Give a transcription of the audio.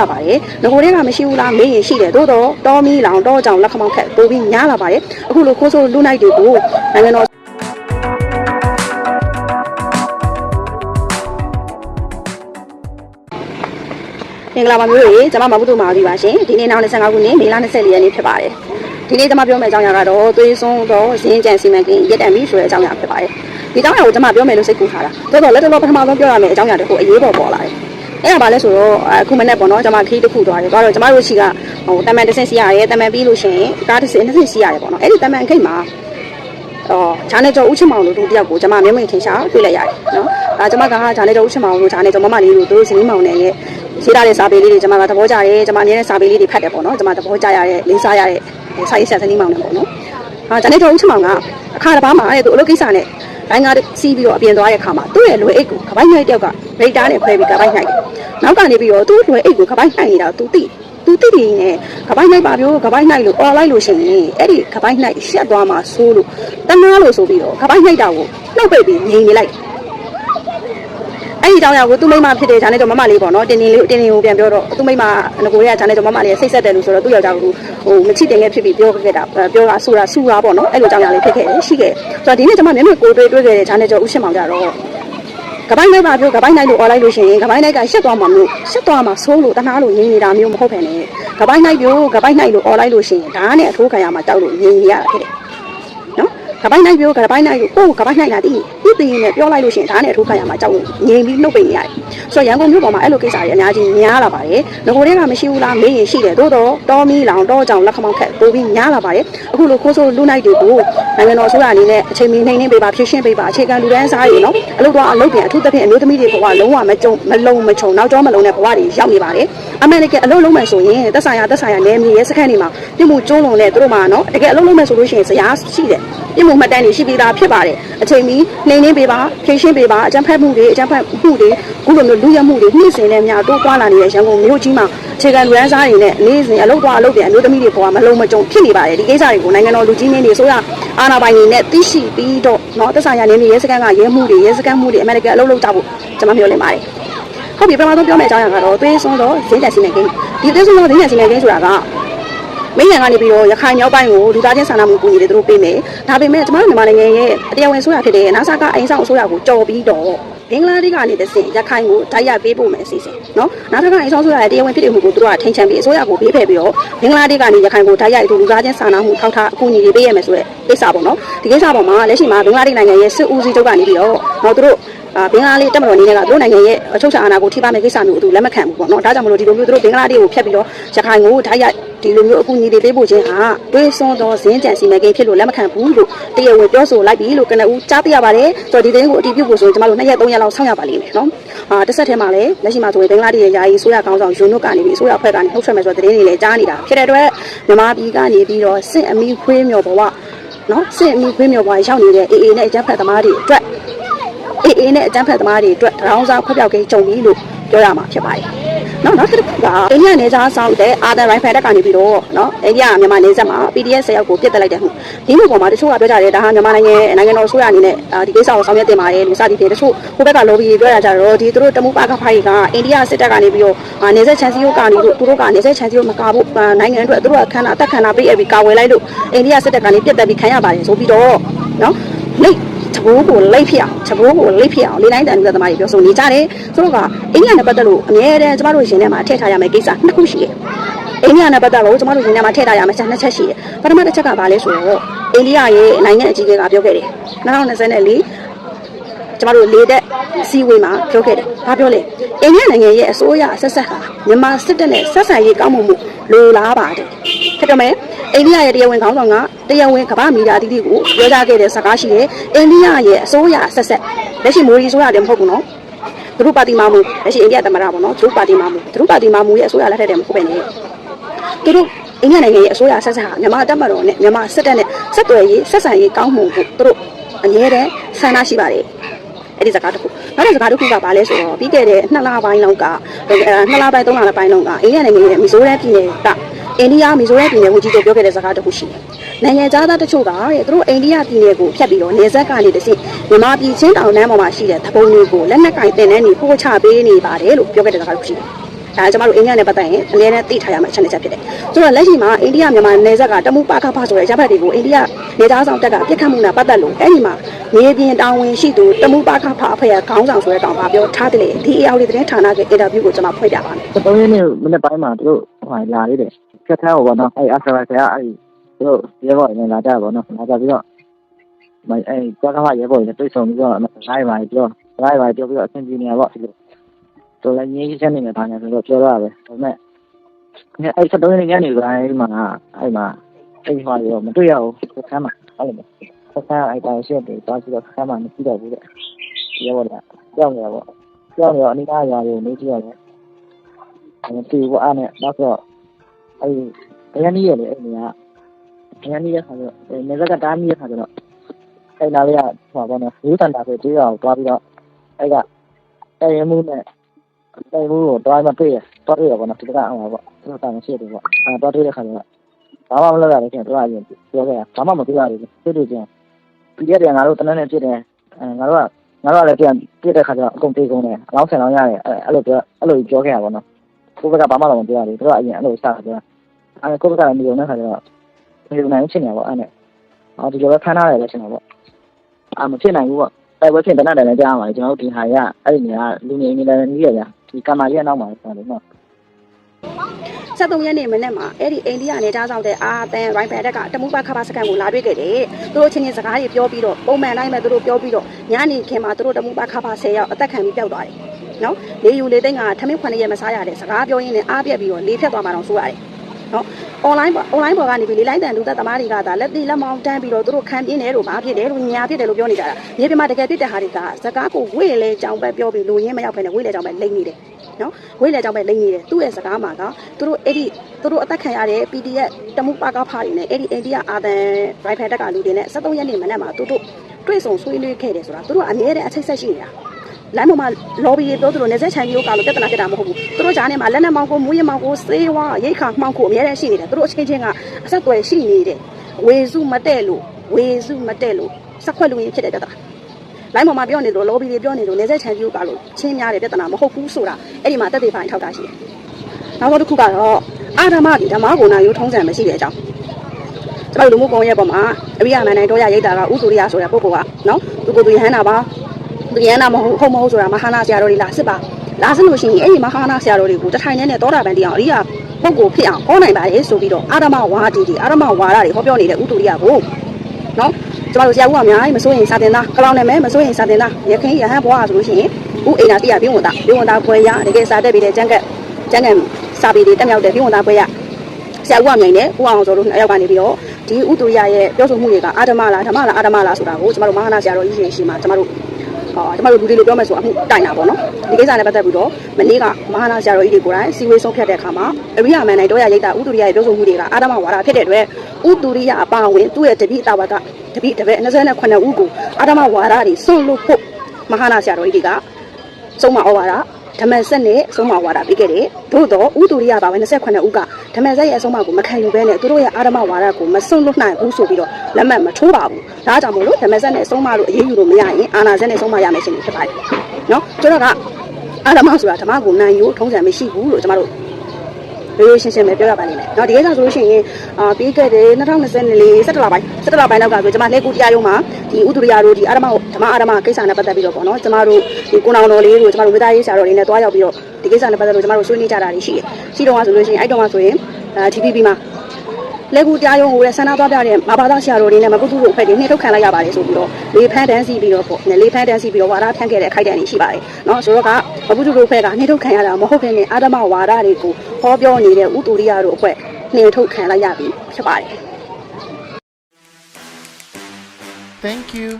လာပါတယ်ငကိုတွေကမရှိဘူးလားမေးရင်ရှိတယ်သို့တော့တောမီလောင်တောကြောင်လက်ခမောက်ခက်ပိုပြီးများလာပါတယ်အခုလိုခိုးဆိုးလူနိုင်တွေကိုနိုင်ငံတော်မင်္ဂလာပါမျိုးတွေကျွန်မမဘုသူမာပြီပါရှင်ဒီနေ့နောက်25ခုနှစ်မေလ24ရက်နေ့ဖြစ်ပါတယ်ဒီနေ့ကျွန်မပြောမယ့်အကြောင်းအရာကတော့သွေးစွန်းသောဇင်းကြံစီမံကိန်းရက်တံပြီဆိုတဲ့အကြောင်းအရာဖြစ်ပါတယ်ဒီအကြောင်းအရာကိုကျွန်မပြောမယ်လို့စိတ်ကူးထားတာတော်တော်လက်တော်ပထမဆုံးပြောရမယ့်အကြောင်းအရာတစ်ခုအရေးပေါ်ပေါ်လာတယ် အဲ့ဒါဘာလဲဆိုတော့အခုမနေ့ပေါ့နော်ကျွန်မခီးတစ်ခုသွားတယ်သွားတော့ကျွန်မတို့ရှိကဟိုတမန်တစ်ဆင့်စီရတယ်တမန်ပြီးလို့ရှိရင်ကားတစ်ဆင့်နှစ်ဆင့်စီရတယ်ပေါ့နော်အဲ့ဒီတမန်ခိတ်မှာအော်ဂျာနေကျော်ဦးချမောင်တို့တို့တယောက်ကိုကျွန်မမျက်မှန်ထင်ရှားတွေ့လိုက်ရတယ်နော်အဲကျွန်မကဂျာနေကျော်ဦးချမောင်တို့ဂျာနေကျော်မမလေးတို့တို့ဇင်းမောင်နဲ့ရဲ့ရေးထားတဲ့စာပေလေးတွေကျွန်မကသဘောကျတယ်ကျွန်မအမြဲတမ်းစာပေလေးတွေဖတ်တယ်ပေါ့နော်ကျွန်မသဘောကျရတဲ့လေးစားရတဲ့စာရေးဆရာဇနီးမောင်နဲ့ပေါ့နော်ဟာဂျာနေကျော်ဦးချမောင်ကအခါတစ်ပါးမှာတဲ့သူအလုပ်ကိစ္စနဲ့ ဘိုင်းကားစီးပြီးတော့အပြင်သွားတဲ့အခါမှာသူ့ရဲ့လွယ်အိတ်ကိုကပိုင်းနှိုက်တယောက်ကရိတ်တားနဲ့ခွဲပြီးကပိုင်းနှိုက်တယ်နောက်ကနေပြီးတော့သူ့လွယ်အိတ်ကိုကပိုင်းနှိုက်နေတာသူသိတယ်သူတိတိနဲ့ကပိုင်းနိုင်ပါပြောကပိုင်းနိုင်လို့អော်လိုက်လို့ရှိရင်အဲ့ဒီကပိုင်းနိုင်ရှက်သွားမှာဆိုးလို့တနာလို့ဆိုပြီးတော့ကပိုင်းနိုင်တာကိုနှုတ်ပိတ်ပြီးငြိမ်နေလိုက် အဲ့ဒီအကြောင်းအရာကိုသူ့မိမဖြစ်တဲ့ဂျာနဲ့တော့မမလေးပေါ့နော်တင်းတင်းလေးတင်းတင်းကိုပြန်ပြောတော့သူ့မိမငကိုရဲဂျာနဲ့တော့မမလေးစိတ်ဆက်တယ်လို့ဆိုတော့သူ့ယောက်ျားကဟိုမချစ်တင်ခဲ့ဖြစ်ပြီးပြောခဲ့တာပြောတာဆိုတာဆူတာပေါ့နော်အဲ့လိုအကြောင်းအရာလေးဖြစ်ခဲ့တယ်ရှိခဲ့ဆိုတော့ဒီနေ့ကျွန်မမျက်မှောက်ကိုတွေ့တွေ့ခဲ့တဲ့ဂျာနဲ့တော့ဥရှင်းမောင်ကြတော့ကပိုင်းလိုက်ပါပြောကပိုင်းလိုက်လို့អော်လိုက်လို့ရှိရင်ကပိုင်းလိုက်ကရှက်သွားမှာမျိုးရှက်သွားမှာဆိုးလို့တနာလို့ငြိမ်နေတာမျိုးမဟုတ်ဖ ೇನೆ ကပိုင်းလိုက်ပြောကပိုင်းလိုက်လို့អော်လိုက်လို့ရှိရင်ဒါနဲ့အထိုးခံရမှာတောက်လို့ငြိမ်နေရတာဖြစ်တယ်နော် ကပိုင်းလိုက်ပြောကပိုင်းလိုက်လို့ကိုယ်ကပိုင်းလိုက်တာတည်တည်တည်နဲ့ပြောလိုက်လို့ရှိရင်ဒါနဲ့အထိုးခံရမှာတောက်လို့ငြိမ်ပြီးနှုတ်ပိတ်နေရတယ်ဆိုတော့ရန်ကုန်မြို့ပေါ်မှာအဲ့လိုကိစ္စတွေအများကြီးများလာပါတယ်ငကိုတွေကမရှိဘူးလားမေးရင်ရှိတယ်သို့တော့တောမီလောင်တောကြောင်လက်ခမောက်ခက် ပိုပြီးများလာပါတယ်အခုလိုခိုးဆိုးလူနိုင်တွေကိုနိုင်ငံတော်အစိုးရအနေနဲ့အချိန်မီနှိမ့်နှင်းပေးပါဖြည့်ရှင်းပေးပါအခြေခံလူတန်းစားတွေနော်အလုပ်တော့အလုပ်ပြန်အထူးသဖြင့်အမျိုးသမီးတွေဘဝလုံးဝမကြုံမလုံးမချုံနောက်ကျောမလုံးတဲ့ဘဝတွေရောက်နေပါတယ်အမေရိကန်အလုပ်လုပ်မယ်ဆိုရင်သက်ဆိုင်ရာသက်ဆိုင်ရာနယ်မြေရဲစခန်းတွေမှာပြည်မှုကျုံးလုံးနဲ့သူတို့မှာနော်တကယ်အလုပ်လုပ်မယ်ဆိုလို့ရှိရင်ဇယားရှိတယ်ပြည်မှုမှတ်တမ်းတွေရှိပြီးသားဖြစ်ပါတယ်အချိန်မီနှိမ့်နှင်းပေးပါဖြည့်ရှင်းပေးပါအကြံဖက်မှုတွေအကြံဖက်မှုတွေခုလိုမျိုးလူရမှုတွေနှိမ့်စင်တဲ့များတိုးပွားလာနေတဲ့ရန်ကုန်မြို့ကြီးမှာအခြေခံလူရန်စားတွေနဲ့နေ့စဉ်အလုပ်သွားအလုပ်ပြန်အမျိုးသမီးတွေဘဝမလုံးမကြုံဖြစ်နေပါတယ်ဒီကိစ္စတွေကိုနိုင်ငံတော်လူကြီးမင်းတွေဆိုရအာဏာပိုင်တွေနဲ့သိရှိပြီးတော့နော်သက်ဆိုင်ရာနယ်မြေရဲစခန်းကရဲမှုတွေရဲစခန်းမှုတွေအမေရိကန်အလုပ်လုပ်ကြဖို့ကျွန်မမျှော်လင့်ပါတယ်ဟုတ်ပြီပထမဆုံးပြောမယ့်အကြောင်းအရာကတော့သွေးစွန်းသောဈေးတက်စီမံကိန်းဒီသွေးစွန်းသောဈေးတက်စီမံကိန်းဆိုတာကမင်းရံကနေပြီးတော့ရခိုင်မြောက်ပိုင်းကိုလူသားချင်းစာနာမှုကူညီတွေသူတို့ပေးမယ်ဒါပေမဲ့ကျမတို့မြန်မာနိုင်ငံရဲ့တရားဝင်ဆိုရဖြစ်တဲ့နာဆာကအရင်ဆောင်အစိုးရကိုကြော်ပြီးတော့ ဘင်္ဂလားဒေ့ရှ်ကနေတဆင့်ရခိုင်ကိုတိုက်ရိုက်ပေးဖို့မယ်အစီအစဉ်နော်နာဆာကအရင်ဆောင်ဆိုရရဲ့တရားဝင်ဖြစ်တဲ့မှုကိုသူတို့ကထိန်ချန်ပြီးအစိုးရကိုပေးဖယ်ပြီးတော့ဘင်္ဂလားဒေ့ရှ်ကနေရခိုင်ကိုတိုက်ရိုက်သူလူသားချင်းစာနာမှုထောက်ထားအကူအညီတွေပေးရမယ်ဆိုတဲ့ကိစ္စပေါ့နော်ဒီကိစ္စပေါ်မှာလက်ရှိမှာဘင်္ဂလားဒေ့ရှ်နိုင်ငံရဲ့စစ်ဦးစီးချုပ်ကနေပြီးတော့တော့သူတို့အာဘင်္ဂလားလေးတက်မတော်နေနဲ့ကသူတို့နိုင်ငံရဲ့အချုပ်ချာအာဏာကိုထိပါမယ့်ကိစ္စမျိုးကိုသူလက်မခံဘူးပေါ့နော်ဒါကြောင့်မလို့ဒီလိုမျိုးသူတို့ဘင်္ဂလားဒေ့ရှ်ကိုဖျက်ပြီးတော့ရခိုင်ကိုဓာတ်ရိုက် ဒီလိုမျိုးအကူအညီတွေပေးဖို့ချင်းဟာတွေးစွန်းသောဇင်းကြံစီမံကိန်းဖြစ်လို့လက်မခံဘူးလို့တရားဝင်ပြောဆိုလိုက်ပြီလို့ကနဦးကြားသိရပါတယ်ဆိုတော့ဒီသတင်းကိုအတည်ပြုဖို့ဆိုရင်ကျမတို့2ရက်3ရက်လောက်ဆောင်းရပါလိမ့်မယ်နော်အာတစ်ဆက်တည်းမှာလည်းလက်ရှိမှာဆိုရင်ဘင်္ဂလားဒေ့ရှ်ရဲ့ယာယီဆိုရကောင်းဆောင်ယူနုကနေပြီးဆိုရအဖွဲ့ကနေနှုတ်ဆက်မယ်ဆိုတဲ့သတင်းတွေလည်းကြားနေတာဖြစ်တဲ့အတွက်မြန်မာပြည်ကနေပြီးတော့စစ်အမိခွေးမြော်ဘဝနော်စစ်အမိခွေးမြော်ဘဝရောက်နေတဲ့ AA နဲ့အကြမ်းဖက်သမားတွေအတွက်အေးအေးနဲ့အတန်းဖက်သမားတွေအတွက်တရောင်းစားခွက်ပြောက်ကိန်းကြုံပြီလို့ပြောရမှာဖြစ်ပါတယ်။ နောက်နောက်တစ်ခုကအိန္ဒိယနယ်ခြားဆောင်တဲ့အာဒန်ရိုင်ဖယ်တက်ကနေပြီးတော့နော်အိန္ဒိယမြန်မာနယ်စပ်မှာ PDF 10ယောက်ကိုပြစ်တက်လိုက်တဲ့မှုဒီမှုပေါ်မှာတချို့ကပြောကြတယ်ဒါဟာမြန်မာနိုင်ငံနိုင်ငံတော်ဆိုရအနေနဲ့ဒီကိစ္စကိုဆောင်ရွက်တင်ပါတယ်လို့စသည်ဖြင့်တချို့ဟိုဘက်က lobby ပြောရကြတော့ဒီသူတို့တမှုပါကဖိုင်ကအိန္ဒိယစစ်တပ်ကနေပြီးတော့နယ်စပ်ချန်စီယိုကနေလို့သူတို့ကနေစပ်ချန်စီယိုမကာဖို့နိုင်ငံအတွက်သူတို့ကခန္ဓာအသက်ခန္ဓာပေးအပြီးကာဝယ်လိုက်လို့အိန္ဒိယစစ်တပ်ကနေပြစ်တက်ပြီးခံရပါတယ်ဆိုပြီးတော့နော်လိတ် ချဘိုးကိုလိတ်ဖြစ်အောင်ချဘိုးကိုလိတ်ဖြစ်အောင်လေးတိုင်းတန်လူသမားတွေပြောဆိုနေကြတယ်ဆိုတော့ကအိန္ဒိယနဲ့ပတ်သက်လို့အများတန်းကျမတို့ရှင်ထဲမှာထည့်ထားရမယ့်ကိစ္စနှစ်ခုရှိတယ်အိန္ဒိယနဲ့ပတ်သက်လို့ကျမတို့ရှင်ထဲမှာထည့်ထားရမယ့်ချက်နှစ်ချက်ရှိတယ်ပထမတစ်ချက်ကဘာလဲဆိုတော့အိန္ဒိယရဲ့နိုင်ငံအကြီးအကဲကပြောခဲ့တယ်2024ကျမတို့လေတဲ့ စီဝေးမှာပြောခဲ့တယ်။ဘာပြောလဲ။အိန္ဒိယနိုင်ငံရဲ့အစိုးရဆက်ဆက်ဟာမြန်မာစစ်တပ်နဲ့ဆက်ဆံရေးကောင်းမွန်မှုလိုလားပါတယ်။ဖြစ်တော့မယ်။အိန္ဒိယရဲ့တရားဝင်ခေါင်းဆောင်ကတရားဝင်ကမ္ဘာမီဒီယာအသီးသီးကိုပြောကြားခဲ့တဲ့စကားရှိတယ်။အိန္ဒိယရဲ့အစိုးရဆက်ဆက်လက်ရှိမိုဒီဆိုရတယ်မဟုတ်ဘူးနော်။သူတို့ပါတီမာမူလက်ရှိအိန္ဒိယသမ္မတပေါ့နော်။သူတို့ပါတီမာမူသူတို့ပါတီမာမူရဲ့အစိုးရလက်ထက်တည်းမဟုတ်ပဲနဲ့။သူတို့အိန္ဒိယနိုင်ငံရဲ့အစိုးရဆက်ဆက်ဟာမြန်မာတပ်မတော်နဲ့မြန်မာစစ်တပ်နဲ့ဆက်သွယ်ရေးဆက်ဆံရေးကောင်းမှုကိုသူတို့အမြဲတမ်းဆန္ဒရှိပါတယ်။ အဲ့ဒီစကားတစ်ခုနောက်တဲ့စကားတစ်ခုကဘာလဲဆိုတော့ပြီးခဲ့တဲ့နှစ်လပိုင်းလောက်ကနှစ်လပိုင်းသုံးလပိုင်းလောက်ကအိန္ဒိယနိုင်ငံရဲ့မီဇိုရမ်ပြည်နယ်ကအိန္ဒိယမီဇိုရမ်ပြည်နယ်ဝန်ကြီးချုပ်ပြောခဲ့တဲ့စကားတစ်ခုရှိတယ်။နိုင်ငံသားတချို့ကတဲ့သူတို့အိန္ဒိယပြည်နယ်ကိုဖျက်ပြီးတော့နေဆက်ကနေတစီမြန်မာပြည်ချင်းတောင်တန်းပေါ်မှာရှိတဲ့သဘုံတွေကိုလက်နက်ကင်တင်တဲ့နေပို့ချပေးနေပါတယ်လို့ပြောခဲ့တဲ့စကားတစ်ခုရှိတယ်။ ဒါကျွန်တော်တို့အိန္ဒိယနဲ့ပတ်သက်ရင်အများနဲ့သိထားရမယ့် channel ချက်ဖြစ်တယ်ဆိုတော့လက်ရှိမှာအိန္ဒိယမြန်မာနယ်စပ်ကတမှုပါခဖဆိုတဲ့ရပ်ဘက်တွေကိုအိန္ဒိယနေသားဆောင်တက်ကပြစ်ခတ်မှုနဲ့ပတ်သက်လို့အဲ့ဒီမှာမြေပြင်တာဝန်ရှိသူတမှုပါခဖအဖွဲ့ရဲ့ခေါင်းဆောင်ဆိုတဲ့တောင်ပါပြောထားတယ်လေဒီအရောက်လေးသတင်းဌာနရဲ့ interview ကိုကျွန်တော်ဖွင့်ပြပါမယ်တော့ရင်းနေမနေ့ပိုင်းမှာသူတို့ဟိုလာလေးတယ်ဖြတ်ထားဟောပေါ့နော်အဲ့အာဆရာဆရာအဲ့သူတို့ရဲဘော်တွေလာကြပေါ့နော်လာကြပြီးတော့မအဲ့ကြောက်ကမှရဲဘော်တွေတွေ့ဆုံပြီးတော့လိုက်ပါပြောလိုက်ပါပြောပြီးတော့အဆင်ပြေနေပါဒီလို တော်လည်းငြိမ်းချမ်းနေတယ်ဒါနဲ့ဆိုတော့ပြောရတာပဲဒါပေမဲ့အဲ့ဆက်တော့ရင်းညနေပိုင်းမှာအဲ့မှာအဲ့မှာရောမတွေ့ရဘူးဆမ်းမှာအဲ့လိုဆက်ဆမ်းအဲ့တိုင်းရှက်တွေသွားပြီးတော့ဆမ်းမှာမကြည့်တော့ဘူးတဲ့ရဲဘော်တွေကကြောက်နေရပေါ့ကြောက်နေတော့အနိကားရာတွေနေကြည့်ရတယ်အဲ့ဒီဘောအဲ့နဲ့တော့ဆိုအဲ့ဒီအရင်ကြီးရလေအဲ့ဒီကအရင်ကြီးရခါတော့နေဇက်ကတားမီးရခါတော့အဲ့နာလေးကဟိုဘောနော်ဝူတန်တာဆိုတေးအောင်တွားပြီးတော့အဲ့ကအဲ့ရမှုနဲ့ အဲ့မှုကိုတွားမှတွေ့ရတွားတွေ့ရဘောနော်ဒီကဟိုဘောသူကမရှိတယ်ဘောအဲ့တွားတွေ့တဲ့ခါတော့ဘာမှမလုပ်ရဘူးကျတော့အရင်ပြောခဲ့ဘာမှမပြောရဘူးတွေ့တွေ့ချင်းပြီးရတယ်ငါတို့တနက်နဲ့ပြစ်တယ်အဲငါတို့ကငါတို့ကလည်းပြန်ပြစ်တဲ့ခါကျတော့အကုန်တေးကုန်တယ်အလောင်းဆန်လောင်းရတယ်အဲ့လိုပြောအဲ့လိုပြောခဲ့ရပါတော့ကိုယ့်ဘက်ကဘာမှတော့မပြောရဘူးသူကအရင်အဲ့လိုစတာပြောအဲကိုယ့်ဘက်ကလည်းမယုံတဲ့ခါကျတော့မယုံနိုင်ဖြစ်နေပါအဲ့နဲ့အော်ဒီလိုပဲဖမ်းထားတယ်လည်းရှင်ပါပေါ့အာမဖြစ်နိုင်ဘူးပေါ့တိုက်ပွဲဖြစ်တဲ့နောက်လည်းကြားရပါတယ်ကျွန်တော်တို့ဒီဟာရအဲ့ဒီနေရာလူငယ်နေလည်းကြီးရကြဒီကမာရီကနောက်မှာဆိုတော့နော်73ရက်နေ့မနေ့မှာအဲ့ဒီအိန္ဒိယနယ်သားဆောင်တဲ့အာသန်ရိုင်ဘန်တက်ကတမှုပါခပါစကန်ကိုလာတွေ့ခဲ့တယ်သူတို့ချင်းချင်းစကားတွေပြောပြီးတော့ပုံမှန်တိုင်းပဲသူတို့ပြောပြီးတော့ညနေခင်းမှာသူတို့တမှုပါခပါ10ရောက်အသက်ခံပြီးပျောက်သွားတယ်နော်လေယူလေသိန်းကထမင်းခွန်းရက်မစားရတဲ့စကားပြောရင်းနဲ့အားပြက်ပြီးတော့လေးဖြတ်သွားမှတော့ဆိုရတယ် နော် online ပေါ် online ပေါ်ကနေပြီးလေလိုက်တန်လူသက်သမားတွေကဒါလက်တိလက်မောင်းတန်းပြီးတော့သူတို့ခံပြင်းတယ်လို့ဘာဖြစ်တယ်လို့ညာဖြစ်တယ်လို့ပြောနေကြတာမြေပြင်မှာတကယ်ဖြစ်တဲ့ဟာတွေကစကားကိုဝေ့လေကြောင်ပဲပြောပြီးလူရင်းမရောက်ဖ ೇನೆ ဝေ့လေကြောင်ပဲလိမ့်နေတယ်နော်ဝေ့လေကြောင်ပဲလိမ့်နေတယ်သူ့ရဲ့စကားမှာကသူတို့အဲ့ဒီသူတို့အသက်ခံရတဲ့ PDF တမှုပါကဖားတွေနဲ့အဲ့ဒီအိန္ဒိယအာသန်ရိုင်ဖယ်တက်ကလူတွေနဲ့73ရက်နေ့မနက်မှာသူတို့တွေ့ဆုံဆွေးနွေးခဲ့တယ်ဆိုတာသူတို့အမြဲတမ်းအချိတ်ဆက်ရှိနေတာ လမ်းပေါ်မှာ lobby တွေပြောသလိုနေဆက်ချန်ကြီးကလို့ပြဿနာဖြစ်တာမဟုတ်ဘူးသူတို့ဂျားနဲ့မှာလက်နက်မောင်းကိုမူးယမောင်းကိုစေးဝါရိတ်ခါမှောင်းကိုအမြဲတမ်းရှိနေတယ်သူတို့အချင်းချင်းကအဆက်အသွယ်ရှိနေတယ်ဝေစုမတဲ့လို့ဝေစုမတဲ့လို့စက်ခွက်လူရင်းဖြစ်တဲ့ပြဿနာလိုင်းပေါ်မှာပြောနေလို့ lobby တွေပြောနေလို့နေဆက်ချန်ကြီးကလို့ချင်းများတဲ့ပြဿနာမဟုတ်ဘူးဆိုတာအဲ့ဒီမှာတက်သေးဖိုင်ထောက်တာရှိတယ်နောက်ဆုံးတစ်ခုကတော့အာဓမ္မဒီဓမ္မဂုဏရိုးထုံးစံမရှိတဲ့အကြောင်းကျွန်တော်လူမှုကွန်ရက်ပေါ်မှာအရိယာမန်နိုင်တော့ရရိတ်တာကဥဆိုရိယဆိုတဲ့ပုဂ္ဂိုလ်ကနော်သူကိုယ်သူရဟန္တာပါ သူရဟန္တာမဟုတ်ဟုတ်မဟုတ်ဆိုတာမဟာနာဆရာတော်တွေလားစစ်ပါလာစလို့ရှိရင်အဲ့ဒီမဟာနာဆရာတော်တွေကိုတထိုင်နဲ့သောတာပန်တရားအရိယာပုဂ္ဂိုလ်ဖြစ်အောင်ဟောနိုင်ပါလေဆိုပြီးတော့အာဓမ္မဝါဒီတွေအာဓမ္မဝါဒတွေဟောပြောနေတဲ့ဥတူရိယကိုနော်ကျွန်တော်တို့ဆရာဦးကအများကြီးမစိုးရင်စာတင်သားကလောင်နာမဲမစိုးရင်စာတင်သားရခင်ရဟန်းဘွားဆိုလို့ရှိရင်ဥအိနာတိယဘိဝန္တာဘိဝန္တာဘွယ်ရတကယ်စာတက်ပြီးတဲ့ကျန်ကက်ကျန်ကက်စာပေတွေတက်မြောက်တဲ့ဘိဝန္တာဘွယ်ရဆရာဦးကမြိုင်နဲ့ဦးအောင်စောတို့နှစ်ယောက်ကနေပြီးတော့ဒီဥတူရရဲ့ပြောဆိုမှုတွေကအာဓမ္မလားဓမ္မလားအာဓမ္မလားဆိုတာကိုကျမတို့မဟာနာဆရာတော်ကြီးရှင်ရှိမှာကျမတို့ ဟောကျမတို့လူတွေလိုပြောမယ်ဆိုအမှုတိုင်တာပေါ့နော်ဒီကိစ္စနဲ့ပတ်သက်ပြီးတော့မနေ့ကမဟာနာဆရာတော်ကြီးတွေကိုယ်တိုင်စီဝေးဆုံးဖြတ်တဲ့အခါမှာအရိယာမန်နိုင်တော့ရရိတ်တာဥတူရရဲ့ပြောဆိုမှုတွေကအာဓမ္မဝါဒဖြစ်တဲ့အတွက်ဥတူရအပါဝင်သူ့ရဲ့တပိအတာဝကတပိတပည့်29ဦးကိုအာဓမ္မဝါဒတွေစွန့်လို့ဖို့မဟာနာဆရာတော်ကြီးတွေကဆုံးမဩဝါဒ ဓမ္မဆက်နဲ့ဆုံးမဩဝါဒပေးခဲ့တယ်။သို့တော့ဥတူရိယပါဝင်28ဦးကဓမ္မဆက်ရဲ့အဆုံးအမကိုမခံယူဘဲနဲ့သူတို့ရဲ့အာဓမ္မဝါဒကိုမစွန့်လွတ်နိုင်ဘူးဆိုပြီးတော့လက်မှတ်မထိုးပါဘူး။ဒါကြောင့်မို့လို့ဓမ္မဆက်နဲ့ဆုံးမလို့အရေးယူလို့မရရင်အာနာဆက်နဲ့ဆုံးမရမယ်ရှင်ဖြစ်ပါတယ်။နော်ကျွန်တော်ကအာဓမ္မဆိုတာဓမ္မကိုနိုင်ယူထုံးစံမရှိဘူးလို့ကျွန်တော်တို့ ရိုးရိုးရှင်းရှင်းပဲပြောရပါလိမ့်မယ်။နော်ဒီကိစ္စဆိုလို့ရှိရင်အာပြီးခဲ့တဲ့2024 17လပိုင်း17လပိုင်းလောက်ကဆိုကျွန်မလက်ကူတရားရုံးမှာဒီဥဒရိယာတို့ဒီအာဓမ္မဓမ္မအာဓမ္မကိစ္စနဲ့ပတ်သက်ပြီးတော့ပေါ့နော်ကျွန်တော်တို့ဒီကိုနောင်တော်လေးတို့ကျွန်တော်တို့ဝိသားရေးဆရာတော်တွေနဲ့တွားရောက်ပြီးတော့ဒီကိစ္စနဲ့ပတ်သက်လို့ကျွန်တော်တို့ဆွေးနွေးကြတာတွေရှိတယ်။ရှိတော့ဆိုလို့ရှိရင်အဲ့တော့မှဆိုရင်အာ TPP မှာလက်ကူတရားရုံးကိုလည်းဆန္ဒသွားပြတဲ့မဘာသာဆရာတော်တွေနဲ့မကုတုတို့အဖွဲ့တွေနှိမ့်ထုတ်ခံလိုက်ရပါတယ်ဆိုပြီးတော့လေဖန်းတန်းစီပြီးတော့ပေါ့လေဖန်းတန်းစီပြီးတော့ဝါဒထမ်းခဲ့တဲ့အခိုက်အတန့်တွေရှိပါတယ်။နော်ဆိုတော့ကမကုတုတို့အဖွဲ့ကနှိမ့်ထုတ်ခံရတာမဟုတ်ခင်နဲ့အာဓမ္မဝါဒတွေကို ဟောပြောနေတဲ့ဥတူရိယတို့အဖွဲ့နှိမ့်ထုတ်ခံလိုက်ရပြီဖြစ်ပါတယ်။ Thank you.